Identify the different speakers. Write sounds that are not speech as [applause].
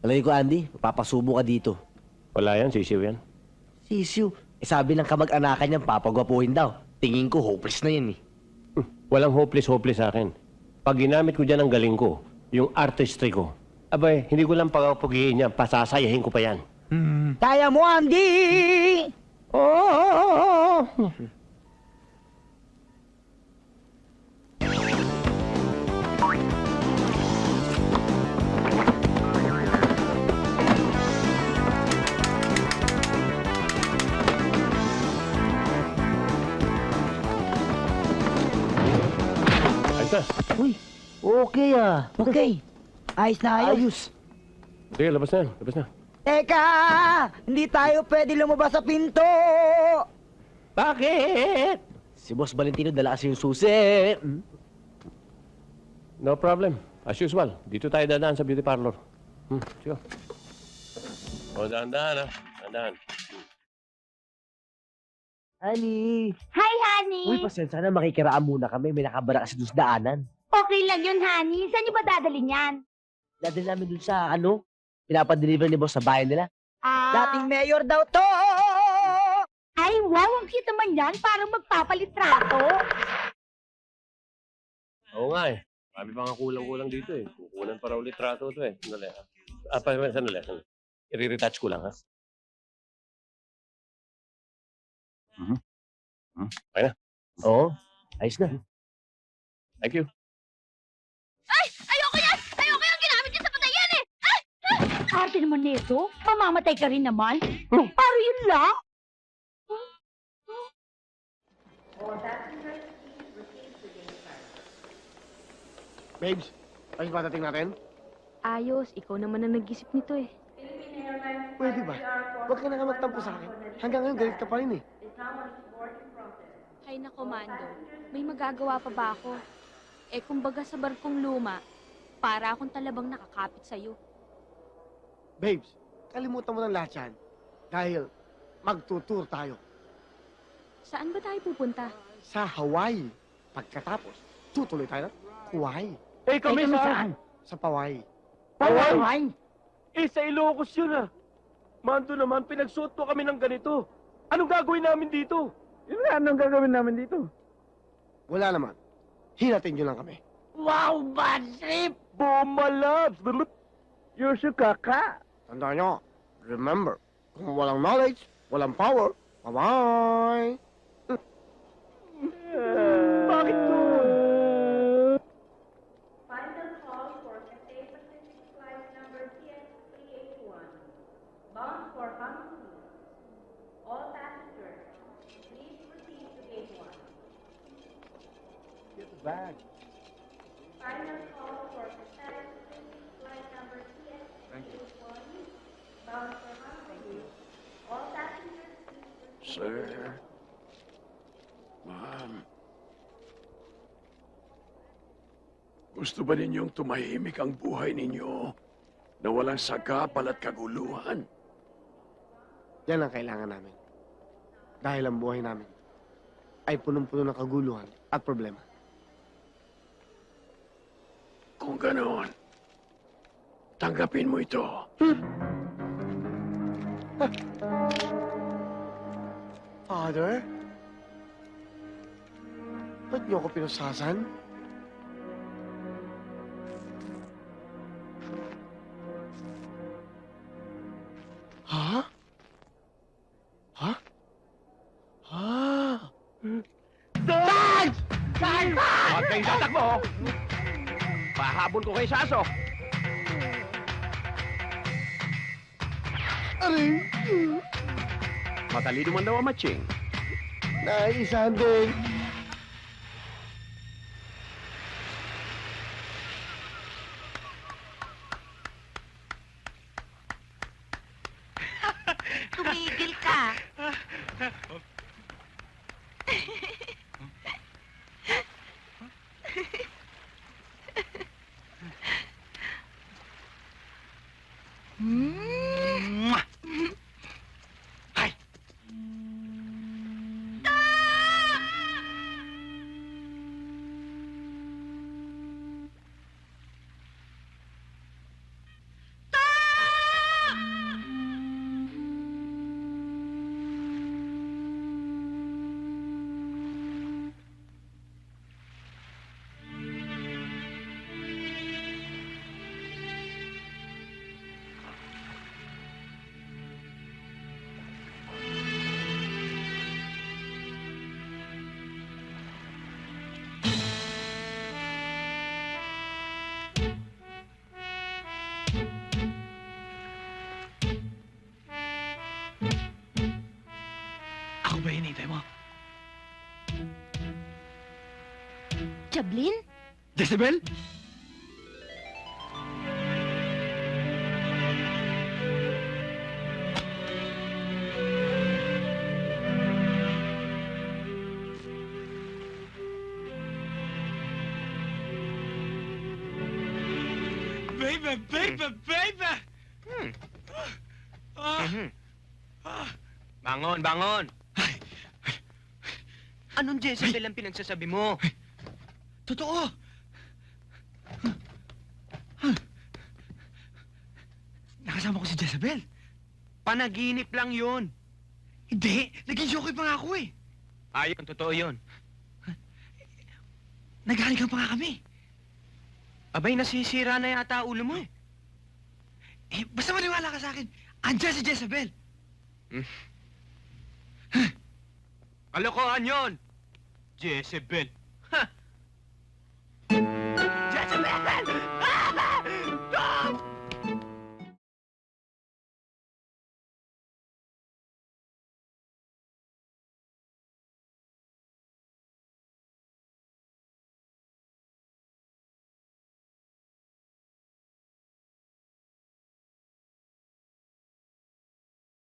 Speaker 1: Alay ko, Andy, papasubo ka dito.
Speaker 2: Wala yan, sisiw yan.
Speaker 1: Sisiw. Eh, sabi ng kamag-anakan niyan, papagwapuhin daw. Tingin ko, hopeless na yan eh.
Speaker 2: Hmm, Walang hopeless-hopeless sa akin. Pag ginamit ko dyan ang galing ko, yung artistry ko, abay, hindi ko lang pagpapugihin yan, pasasayahin ko pa yan.
Speaker 3: Kaya mo, Andy!
Speaker 2: Oh! Na.
Speaker 1: Uy, okay ah.
Speaker 3: Okay. Ayos na ayos.
Speaker 1: Ayos.
Speaker 2: Sige, labas na yan. Labas na.
Speaker 3: Teka! Hindi tayo pwede lumabas sa pinto!
Speaker 2: Bakit?
Speaker 1: Si Boss Valentino dala kasi yung susi. Hmm?
Speaker 2: No problem. As usual, dito tayo dadaan sa beauty parlor. Hmm, sige. O, dahan-dahan, ha? Dahan-dahan.
Speaker 1: Honey.
Speaker 4: Hi, honey!
Speaker 1: Uy, pasensya na, makikiraan muna kami. May nakabara kasi doon sa daanan.
Speaker 4: Okay lang yun, honey. Saan niyo ba dadalhin yan?
Speaker 1: Dadali namin doon sa, ano, pinapadeliver ni Boss sa bahay nila.
Speaker 4: Ah,
Speaker 3: Dating mayor daw to!
Speaker 4: Ay, wow! Ang cute naman yan. Parang magpapalitrato.
Speaker 2: Oo nga eh. Sabi pa nga kulang-kulang dito eh. Kukunan para ulit trato to eh. Sandali ha. Ah, pa, sandali, sandali. I-retouch ko lang ha.
Speaker 1: Oo, ayos na.
Speaker 2: Thank you.
Speaker 4: Ayoko yan! Ayoko yan! Ginamit yan sa patayan eh! Ay! Ay! Arte naman nito. Mamamatay ka rin naman. Paro yun lang.
Speaker 1: Babes, ayos ba dating natin?
Speaker 5: Ayos, ikaw naman ang nag-isip nito eh.
Speaker 1: Pwede ba? Huwag ka na nga magtampo sa akin. Hanggang ngayon, galit ka pa rin eh.
Speaker 5: Hay na komando, may magagawa pa ba ako? Eh kumbaga sa barkong luma, para akong talabang nakakapit sa'yo.
Speaker 6: Babes, kalimutan mo ng lahat yan. Dahil magtutur tayo
Speaker 5: Saan ba tayo pupunta?
Speaker 6: sa Hawaii. Pagkatapos, tutuloy tayo ng Hawaii.
Speaker 2: Eh,
Speaker 3: kami saan?
Speaker 6: Sa Hawaii.
Speaker 3: Hawaii!
Speaker 2: Eh, sa Ilocos yun ah. Mando naman, pinagsuot mo kami ng ganito. Anong gagawin namin dito?
Speaker 3: Yun nga, anong gagawin namin dito?
Speaker 6: Wala naman. Hinatin nyo lang kami.
Speaker 3: Wow, bad trip!
Speaker 2: Bumalabs!
Speaker 3: You're so kaka!
Speaker 6: Tandaan nyo, remember, kung walang knowledge, walang power, bye-bye!
Speaker 2: Bakit to?
Speaker 7: Final call for Cathay Pacific Flight number TX381, bound for Honolulu. All passengers, please proceed to gate one.
Speaker 6: Get the bag.
Speaker 7: Final call for Pacific Flight number TX381, bound for. All passengers,
Speaker 8: Sir, ma'am, gusto ba ninyong tumahimik ang buhay ninyo na walang sagapal at kaguluhan?
Speaker 6: Yan ang kailangan namin. Dahil ang buhay namin ay punong-puno ng kaguluhan at problema.
Speaker 8: Kung ganoon, tanggapin mo ito.
Speaker 6: Father? Ba't niyo ako pinusasan? Ha? Ha? Ha?
Speaker 2: Huwag kayong tatakbo! Pahabol ko kay Saso!
Speaker 6: Aray!
Speaker 2: Matalino man daw ang matching.
Speaker 6: Naisahan din.
Speaker 4: Tumigil ka. [laughs]
Speaker 3: Ako ba hinihintay mo?
Speaker 4: Jablin?
Speaker 3: Jezebel? Baby, baby, baby! Ah,
Speaker 9: Bangon, bangon! Anong Jezebel ang pinagsasabi mo?
Speaker 3: totoo! Nakasama ko si Jezebel.
Speaker 9: Panaginip lang yun.
Speaker 3: Hindi, naging joke pa nga ako eh.
Speaker 9: Ayun, totoo yun.
Speaker 3: Naghalikan pa nga kami.
Speaker 9: Abay, nasisira na yata ulo mo eh.
Speaker 3: Eh, basta maniwala ka sa akin. Andiyan si Jezebel.
Speaker 9: Kalokohan yun! Jezebel.
Speaker 3: Jezebel!